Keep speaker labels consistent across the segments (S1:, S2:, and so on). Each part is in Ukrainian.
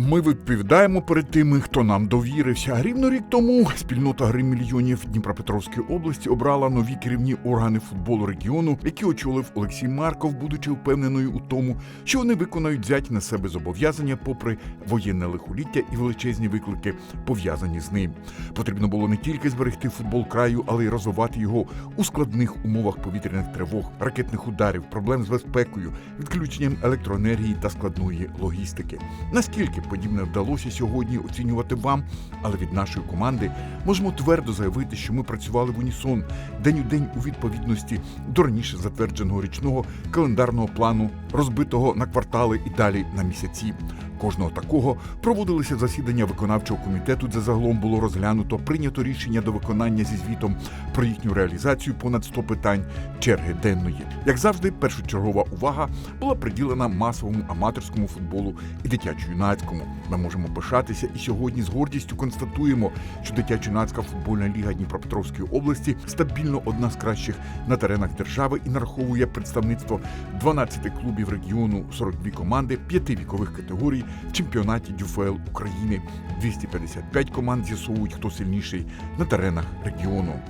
S1: Ми відповідаємо перед тими, хто нам довірився. Рівно рік тому спільнота гри мільйонів Дніпропетровської області обрала нові керівні органи футболу регіону, які очолив Олексій Марков, будучи впевненою у тому, що вони виконають взяті на себе зобов'язання, попри воєнне лихоліття і величезні виклики, пов'язані з ним. Потрібно було не тільки зберегти футбол краю, але й розвивати його у складних умовах повітряних тривог, ракетних ударів, проблем з безпекою, відключенням електроенергії та складної логістики. Наскільки подібне вдалося сьогодні оцінювати вам, але від нашої команди можемо твердо заявити, що ми працювали в унісон день у день у відповідності до раніше затвердженого річного календарного плану, розбитого на квартали і далі на місяці. Кожного такого проводилися засідання виконавчого комітету, де загалом було розглянуто, прийнято рішення до виконання зі звітом про їхню реалізацію понад 100 питань черги денної. Як завжди, першочергова увага була приділена масовому аматорському футболу і дитячо-юнацькому. Ми можемо пишатися і сьогодні з гордістю констатуємо, що дитячо-юнацька футбольна ліга Дніпропетровської області стабільно одна з кращих на теренах держави і нараховує представництво 12 клубів регіону, 42 команди, 5 вікових категорій в чемпіонаті ДЮФЛ України. 255 команд з'ясовують, хто сильніший на теренах регіону.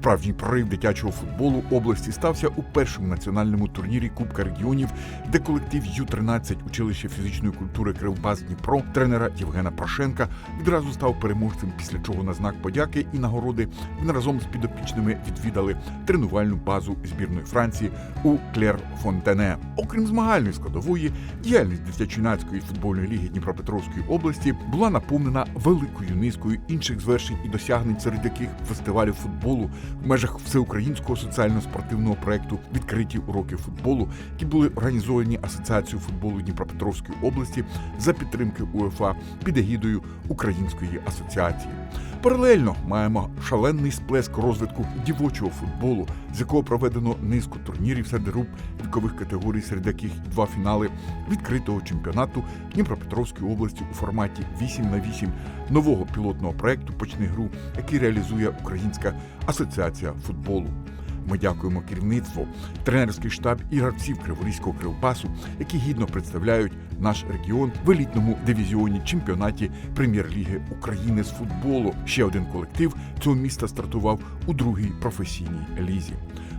S1: Справжній прорив дитячого футболу області стався у першому національному турнірі Кубка регіонів, де колектив Ю-13 училище фізичної культури Кривбас Дніпро тренера Євгена Прошенка відразу став переможцем, після чого на знак подяки і нагороди він разом з підопічними відвідали тренувальну базу збірної Франції у Клер Фонтене. Окрім змагальної складової, діяльність дитячо-юнацької футбольної ліги Дніпропетровської області була наповнена великою низкою інших звершень і досягнень, серед яких фестивалів футболу в межах всеукраїнського соціально-спортивного проекту відкриті уроки футболу, які були організовані Асоціацією футболу Дніпропетровської області за підтримки УЄФА під егідою Української асоціації. Паралельно маємо шалений сплеск розвитку дівочого футболу, з якого проведено низку турнірів серед груп вікових категорій, серед яких два фінали відкритого чемпіонату Дніпропетровської області у форматі 8 на 8 нового пілотного проекту Почни гру, який реалізує Українська асоціація футболу. Ми дякуємо керівництву, тренерський штаб і гравців Криворізького кривбасу, які гідно представляють наш регіон в елітному дивізіоні чемпіонаті прем'єр-ліги України з футболу. Ще один колектив цього міста стартував у другій професійній лізі.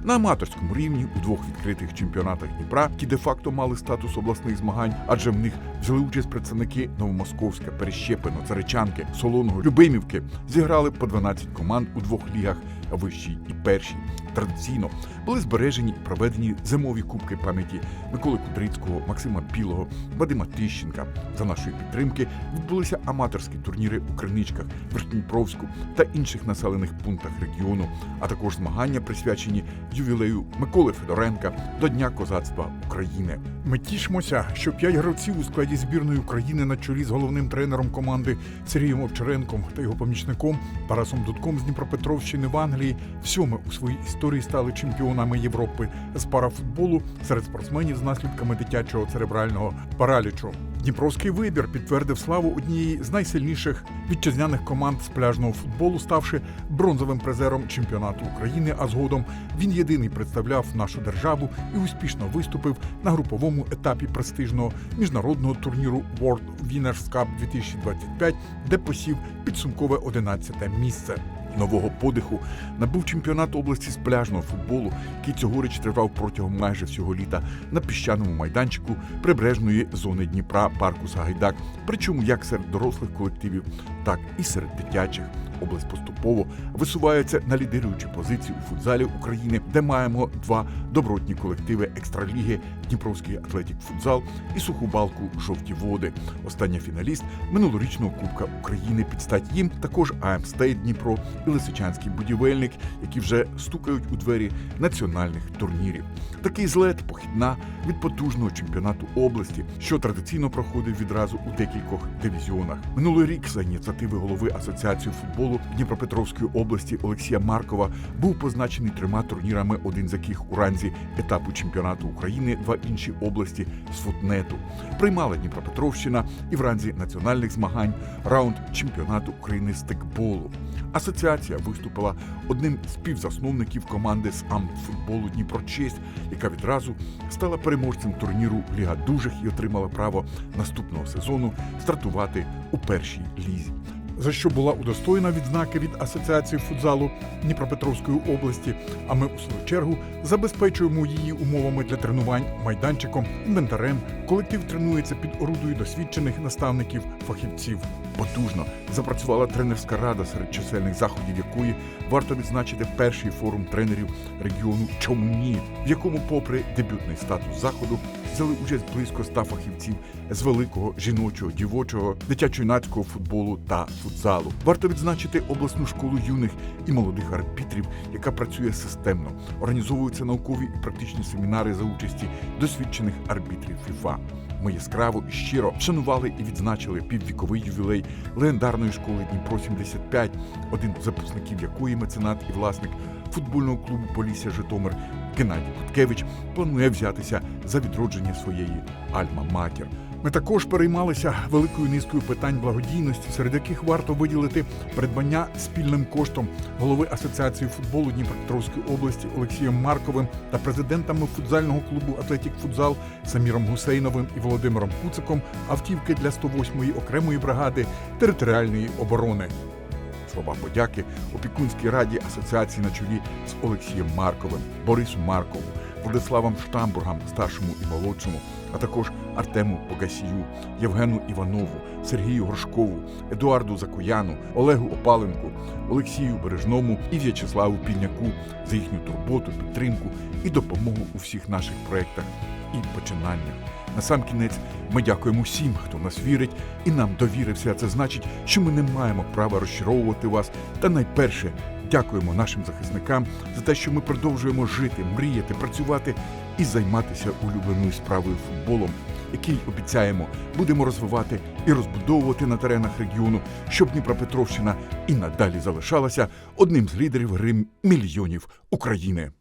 S1: На аматорському рівні у двох відкритих чемпіонатах Дніпра, які де-факто мали статус обласних змагань, адже в них взяли участь представники Новомосковська, Перещепино, Царичанки, Солоного, Любимівки, зіграли по 12 команд у двох лігах вищій і першій. Традиційно були збережені і проведені зимові кубки пам'яті Миколи Кудрицького, Максима Білого, Вадима Тищенка. За нашої підтримки відбулися аматорські турніри у Криничках, Верхніпровську та інших населених пунктах регіону, а також змагання присвячені ювілею Миколи Федоренка до Дня козацтва України. Ми тішимося, що п'ять гравців у складі збірної України на чолі з головним тренером команди Сергієм Овчаренком та його помічником Тарасом Дудком з Дніпропетровщини в Англії всьоме у своїй історії стали чемпіонами Європи з парафутболу серед спортсменів з наслідками дитячого церебрального паралічу. Дніпровський вибір підтвердив славу однієї з найсильніших вітчизняних команд з пляжного футболу, ставши бронзовим призером чемпіонату України. А згодом він єдиний представляв нашу державу і успішно виступив на груповому етапі престижного міжнародного турніру World Winners Cup 2025, де посів підсумкове 11 місце. Нового подиху набув чемпіонат області з пляжного футболу, який цьогоріч тривав протягом майже всього літа на піщаному майданчику прибережної зони Дніпра парку Сагайдак. Причому як серед дорослих колективів, так і серед дитячих. Область поступово висувається на лідируючі позиції у футзалі України, де маємо два добротні колективи екстраліги Дніпровський Атлетік Футзал і сухобалку Жовті води. Остання фіналіст минулорічного Кубка України під стать їм також АМ Стейт Дніпро і Лисичанський будівельник, які вже стукають у двері національних турнірів. Такий злет похідна від потужного чемпіонату області, що традиційно проходив відразу у декількох дивізіонах. Минулий рік за ініціативи голови асоціації футболу Дніпропетровської області Олексія Маркова був позначений трьома турнірами, один з яких у ранзі етапу чемпіонату України, два інші області з футнету. Приймала Дніпропетровщина і в ранзі національних змагань раунд чемпіонату України з текболу. Асоціація виступила одним з співзасновників команди з амфутболу Дніпрочесть, яка відразу стала переможцем турніру Ліга дужих і отримала право наступного сезону стартувати у першій лізі. За що була удостоєна відзнаки від Асоціації футзалу Дніпропетровської області. А ми у свою чергу забезпечуємо її умовами для тренувань, майданчиком, інвентарем. Колектив тренується під орудою досвідчених наставників, фахівців. Потужно запрацювала тренерська рада, серед чисельних заходів якої варто відзначити перший форум тренерів регіону Чому ні, в якому, попри дебютний статус заходу, взяли участь близько ста фахівців з великого жіночого, дівочого, дитячо-юнацького футболу та футзалу. Варто відзначити обласну школу юних і молодих арбітрів, яка працює системно. Організовуються наукові і практичні семінари за участі досвідчених арбітрів ФІФА. Ми яскраво і щиро шанували і відзначили піввіковий ювілей легендарної школи Дніпро 75 один з запускників якої меценат і власник футбольного клубу Полісся Житомир Геннадій Куткевич планує взятися за відродження своєї Альма-Матір. Ми також переймалися великою низкою питань благодійності, серед яких варто виділити придбання спільним коштом голови Асоціації футболу Дніпропетровської області Олексієм Марковим та президентами футзального клубу Атлетік Футзал Саміром Гусейновим і Володимиром Куциком автівки для 108-ї окремої бригади територіальної оборони. Слова подяки опікунській раді асоціації на чолі з Олексієм Марковим, Борису Маркову, Владиславом Штамбургам, старшому і молодшому, а також Артему Погасію, Євгену Іванову, Сергію Горшкову, Едуарду Закояну, Олегу Опаленку, Олексію Бережному і В'ячеславу Пільняку за їхню турботу, підтримку і допомогу у всіх наших проєктах і починаннях. Насамкінець ми дякуємо всім, хто нас вірить і нам довірився. Це значить, що ми не маємо права розчаровувати вас. Та найперше дякуємо нашим захисникам за те, що ми продовжуємо жити, мріяти, працювати і займатися улюбленою справою футболом, який обіцяємо будемо розвивати і розбудовувати на теренах регіону, щоб Дніпропетровщина і надалі залишалася одним з лідерів грим мільйонів України.